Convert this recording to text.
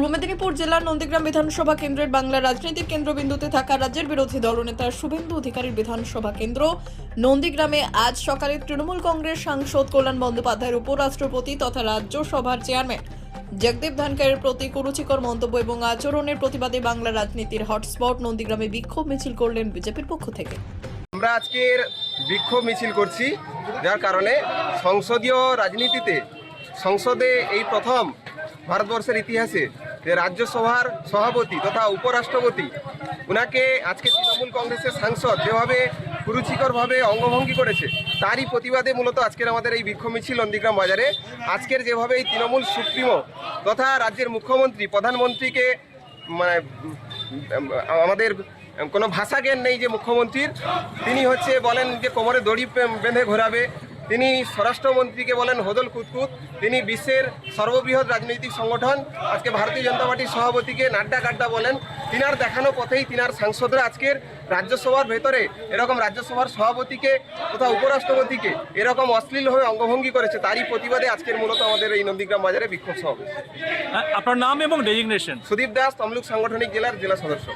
পূর্ব মেদিনীপুর জেলার নন্দীগ্রাম বিধানসভা কেন্দ্রের বাংলা রাজনীতির কেন্দ্রবিন্দুতে থাকা রাজ্যের বিরোধী দলনেতা শুভেন্দু অধিকারীর বিধানসভা কেন্দ্র। নন্দীগ্রামে আজ সকালে তৃণমূল কংগ্রেস সাংসদ কল্যাণ বন্দ্যোপাধ্যায়ের উপরাষ্ট্রপতি তথা রাজ্যসভার চেয়ারম্যান জগদীপ ধনকরের প্রতি কুরুচিকর মন্তব্য এবং আচরণের প্রতিবাদে বাংলা রাজনীতির হটস্পট নন্দীগ্রামে বিক্ষোভ মিছিল করলেন বিজেপির পক্ষ থেকে। আমরা আজকের বিক্ষোভ মিছিল করছি, যার কারণে সংসদীয় রাজনীতিতে, সংসদে এই প্রথম ভারতবর্ষের ইতিহাসে যে রাজ্যসভার সভাপতি তথা উপরাষ্ট্রপতি ওনাকে আজকে তৃণমূল কংগ্রেসের সাংসদ যেভাবে কুরুচিকরভাবে অঙ্গভঙ্গি করেছে, তারই প্রতিবাদে মূলত আজকের আমাদের এই বিক্ষোভ মিছিল নন্দীগ্রাম বাজারে। আজকের যেভাবে এই তৃণমূল সুপ্রিমো তথা রাজ্যের মুখ্যমন্ত্রী, প্রধানমন্ত্রীকে মানে আমাদের কোনো ভাষা জ্ঞান নেই যে মুখ্যমন্ত্রীর, তিনি হচ্ছে বলেন যে কোমরে দড়ি বেঁধে ঘোরাবে। তিনি স্বরাষ্ট্রমন্ত্রীকে বলেন হোদল কুতকুত। তিনি বিশ্বের সর্ববৃহৎ রাজনৈতিক সংগঠন। আজকে ভারতীয় জনতা পার্টির সভাপতিকে নাড্ডা গাড্ডা বলেন। তিনার দেখানো পথেই তিনার সাংসদরা আজকের রাজ্যসভার ভেতরে এরকম রাজ্যসভার সভাপতিকে তথা উপরাষ্ট্রপতিকে এরকম অশ্লীলভাবে অঙ্গভঙ্গি করেছে তারই প্রতিবাদে আজকের মূলত আমাদের এই নন্দীগ্রাম বাজারে বিক্ষোভ সমাবেশ। আপনার নাম এবং ডেজিগনেশন সুদীপ দাস তমলুক সাংগঠনিক জেলার জেলা সদস্য।